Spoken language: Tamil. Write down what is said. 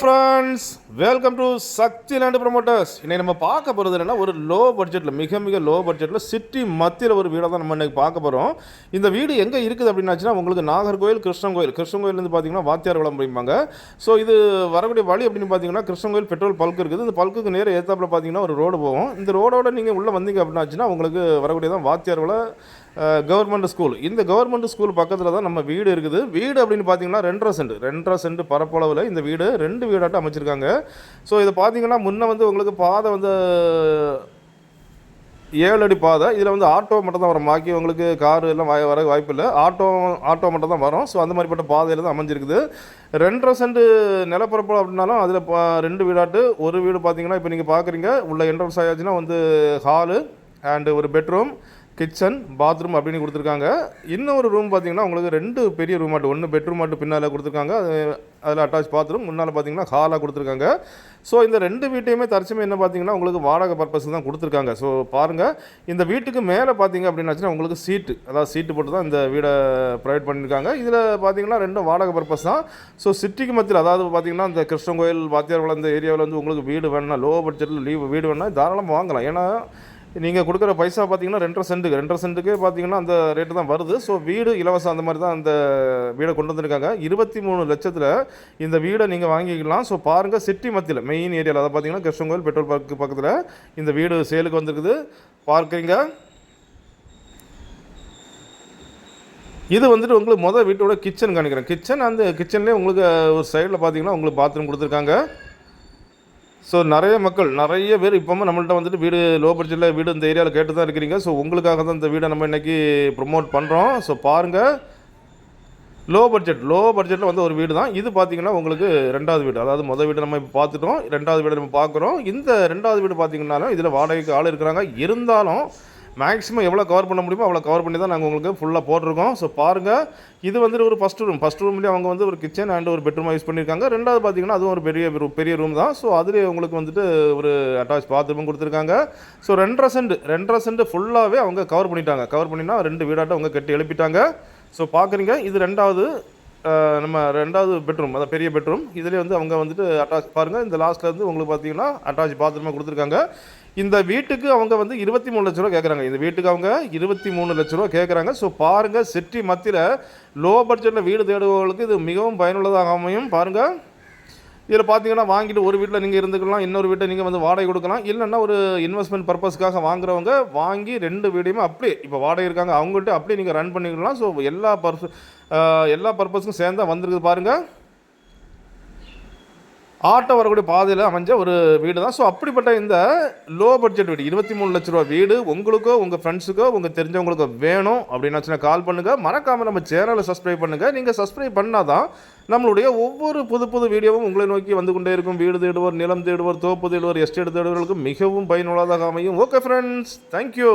Friends welcome to Sakthi land promoters இன்னைக்கு நம்ம பார்க்க போகிறது என்னன்னா ஒரு லோ பட்ஜெட்டில் மிக மிக லோ பட்ஜெட்டில் சிட்டி மத்தியில் ஒரு வீடாக தான் நம்ம இன்னைக்கு பார்க்க போகிறோம் இந்த வீடு எங்கே இருக்குது அப்படின்னாச்சுன்னா உங்களுக்கு நாகர்கோயில் கிருஷ்ணன் கோயில் கிருஷ்ணன் கோயிலேருந்து பார்த்தீங்கன்னா வாத்தியார் குளம் அப்படிம்பாங்க ஸோ இது வரக்கூடிய வழி அப்படின்னு பார்த்தீங்கன்னா கிருஷ்ணன் கோயில் பெட்ரோல் பல்க் இருக்குது. இந்த பல்க்குக்கு நேர ஏத்தாப்பில் பார்த்தீங்கன்னா ஒரு ரோடு போகும் இந்த ரோடோட நீங்கள் உள்ளே வந்தீங்க அப்படின்னாச்சுன்னா உங்களுக்கு வரக்கூடிய தான் வாத்தியார் குளம் கவர்மெண்ட் ஸ்கூல் இந்த கவர்மெண்ட் ஸ்கூல் பக்கத்தில் தான் நம்ம வீடு இருக்குது. வீடு அப்படின்னு பார்த்தீங்கன்னா ரெண்டரை சென்ட். ரெண்டரை சென்ட் பரப்பளவில் இந்த வீடு. ரெண்டு வீடாட்டம் அமைச்சிருக்காங்க. ஸோ இதை பார்த்தீங்கன்னா முன்னே வந்து உங்களுக்கு பாதை வந்து ஏழு அடி பாதை. இதில் வந்து ஆட்டோ மட்டும் தான் வரும். பாக்கி உங்களுக்கு கார் எல்லாம் வர வர வாய்ப்பு இல்லை. ஆட்டோ ஆட்டோ மட்டும் தான் வரும். ஸோ அந்த மாதிரிப்பட்ட பாதையில் தான் அமைஞ்சிருக்குது. ரெண்டரை சென்ட் நிலப்பரப்பு அப்படின்னாலும் அதில் ரெண்டு வீடாட்டு. ஒரு வீடு பார்த்தீங்கன்னா இப்போ நீங்கள் பார்க்குறீங்க. உள்ள என்ட்ரன்ஸ் ஆயாச்சுன்னா வந்து ஹாலு அண்டு ஒரு பெட்ரூம் கிச்சன் பாத்ரூம் அப்படின்னு கொடுத்துருக்காங்க. இன்னொரு ரூம் பார்த்தீங்கன்னா உங்களுக்கு ரெண்டு பெரிய ரூம் ஆட்டு ஒன்று பெட்ரூம் ஆட்டு பின்னால் கொடுத்துருக்காங்க. அது அதில் அட்டாச் பாத்ரூம் முன்னால் பார்த்தீங்கன்னா ஹாலாக கொடுத்துருக்காங்க. ஸோ இந்த ரெண்டு வீட்டையுமே தற்சமே என்ன பார்த்தீங்கன்னா உங்களுக்கு வாடகை பர்பஸ் தான் கொடுத்துருக்காங்க. ஸோ பாருங்கள் இந்த வீட்டுக்கு மேலே பார்த்தீங்க அப்படின்னாச்சுன்னா உங்களுக்கு சீட்டு அதாவது சீட்டு போட்டு தான் இந்த வீடை ப்ரொவைட் பண்ணியிருக்காங்க. இதில் பார்த்தீங்கன்னா ரெண்டும் வாடகை பர்பஸ் தான். ஸோ சிட்டிக்கு மத்தியில் அதாவது பார்த்தீங்கன்னா இந்த கிருஷ்ணன் கோயில் வாத்தியார் இந்த ஏரியாவில் வந்து உங்களுக்கு வீடு வேணும்னா லோ பட்ஜெட்டில் லீவ் வீடு வேணும்னா தாராளமாக வாங்கலாம். ஏன்னா நீங்கள் கொடுக்குற பைசா பார்த்தீங்கன்னா ரெண்டரை சென்ட்டுக்கு. ரெண்டரை சென்ட்டுக்கு பார்த்தீங்கன்னா அந்த ரேட்டு தான் வருது. ஸோ வீடு இலவசம் அந்த மாதிரி தான் அந்த வீடை கொண்டு வந்திருக்காங்க. இருபத்தி மூணு லட்சத்தில் இந்த வீடை நீங்கள் வாங்கிக்கலாம். ஸோ பாருங்கள் சிட்டி மத்தியில் மெயின் ஏரியாவில் அதை பார்த்தீங்கன்னா கிருஷ்ணங்கோயில் பெட்ரோல் பங்க்கு பக்கத்தில் இந்த வீடு சேலுக்கு வந்திருக்குது. பார்க்குறீங்க. இது வந்துட்டு உங்களுக்கு மொதல் வீட்டோட கிச்சன் காணிக்கிறேன் கிச்சன் அந்த கிச்சன்லேயே உங்களுக்கு ஒரு சைடில் பார்த்தீங்கன்னா உங்களுக்கு பாத்ரூம் கொடுத்துருக்காங்க. ஸோ நிறைய மக்கள் நிறைய பேர் இப்போவும் நம்மள்ட்ட வந்துட்டு வீடு லோ பட்ஜெட்டில் வீடு இந்த ஏரியாவில் கேட்டு தான் இருக்கிறீங்க. ஸோ உங்களுக்காக தான் இந்த வீடை நம்ம இன்றைக்கி ப்ரொமோட் பண்ணுறோம் ஸோ பாருங்கள் லோ பட்ஜெட் லோ பட்ஜெட்டில் வந்து ஒரு வீடு தான். இது பார்த்தீங்கன்னா உங்களுக்கு ரெண்டாவது வீடு. அதாவது மொதல் வீடு நம்ம இப்போ பார்த்துட்டோம் ரெண்டாவது வீடு நம்ம பார்க்குறோம் இந்த ரெண்டாவது வீடு பார்த்தீங்கன்னாலும் இதில் வாடகைக்கு ஆள் இருக்கிறாங்க. இருந்தாலும் மேக்ஸிமம் எவ்வளோ கவர் பண்ண முடியுமோ அவ்வளோ கவர் பண்ணி தான் நாங்கள் உங்களுக்கு ஃபுல்லாக போட்டிருக்கோம். ஸோ பாருங்கள் இது வந்துட்டு ஒரு ஃபஸ்ட் ரூம் ஃபஸ்ட் ரூம்லேயே அவங்க வந்து ஒரு கிச்சன் அண்ட் ஒரு பெட்ரூமாக யூஸ் பண்ணியிருக்காங்க. ரெண்டாவது பார்த்தீங்கன்னா அதுவும் ஒரு பெரிய பெரிய ரூம் தான். ஸோ அதுலேயே உங்களுக்கு வந்துட்டு ஒரு அட்டாச் பாத்ரூமும் கொடுத்துருக்காங்க. ஸோ ரெண்டரை சென்ட் ரெண்டரை சென்ட் ஃபுல்லாகவே அவங்க கவர் பண்ணிட்டாங்க. கவர் பண்ணினா ரெண்டு வீடாட்டம் அவங்க கட்டி எழுப்பிட்டாங்க. ஸோ பார்க்குறீங்க இது ரெண்டாவது நம்ம ரெண்டாவது பெட்ரூம் அதான் பெரிய பெட்ரூம் இதுலேயே வந்து அவங்க வந்துட்டு அட்டாச் பாருங்கள் இந்த லாஸ்ட்டில் வந்து உங்களுக்கு பார்த்தீங்கன்னா அட்டாச் பாத்ரூமாக கொடுத்துருக்காங்க. இந்த வீட்டுக்கு அவங்க வந்து இருபத்தி மூணு லட்ச ரூபா கேட்குறாங்க இந்த வீட்டுக்கு அவங்க இருபத்தி மூணு லட்ச ரூபா கேட்குறாங்க ஸோ பாருங்கள் சிட்டி மத்தியில் லோ பட்ஜெட்டில் வீடு தேடுபவர்களுக்கு இது மிகவும் பயனுள்ளதாக அமையும். பாருங்கள் இதில் பார்த்தீங்கன்னா வாங்கிட்டு ஒரு வீட்டில் நீங்கள் இருந்துக்கலாம் இன்னொரு வீட்டை நீங்கள் வந்து வாடகை கொடுக்கலாம். இல்லைன்னா ஒரு இன்வெஸ்ட்மெண்ட் பர்பஸ்க்காக வாங்குறவங்க வாங்கி ரெண்டு வீடையுமே அப்படியே இப்போ வாடகை இருக்காங்க அவங்கள்ட்ட அப்படியே நீங்கள் ரன் பண்ணிக்கலாம். ஸோ எல்லா பர்பஸ் எல்லா பர்பஸ்க்கும் சேர்ந்தா வந்திருக்குது பாருங்கள் ஆட்டோ வரக்கூடிய பாதையில் அமைஞ்ச ஒரு வீடு தான் ஸோ அப்படிப்பட்ட இந்த லோ பட்ஜெட் வீடு இருபத்தி மூணு லட்ச ரூபா வீடு உங்களுக்கோ உங்கள் ஃப்ரெண்ட்ஸுக்கோ உங்கள் தெரிஞ்சவங்களுக்கோ வேணும் அப்படின்னு கால் பண்ணுங்கள் மறக்காமல் நம்ம சேனலை சப்ஸ்கிரைப் பண்ணுங்கள் நீங்கள் சப்ஸ்கிரைப் பண்ணால் தான் நம்மளுடைய ஒவ்வொரு புது புது வீடியோவும் உங்களை நோக்கி வந்து கொண்டே இருக்கும். வீடு தேடுவோர் நிலம் தேடுவோர் தோப்பு தேடுவோர் எஸ்டேட் தேடுவர்களுக்கு மிகவும் பயனுள்ளதாக அமையும். Okay friends thank you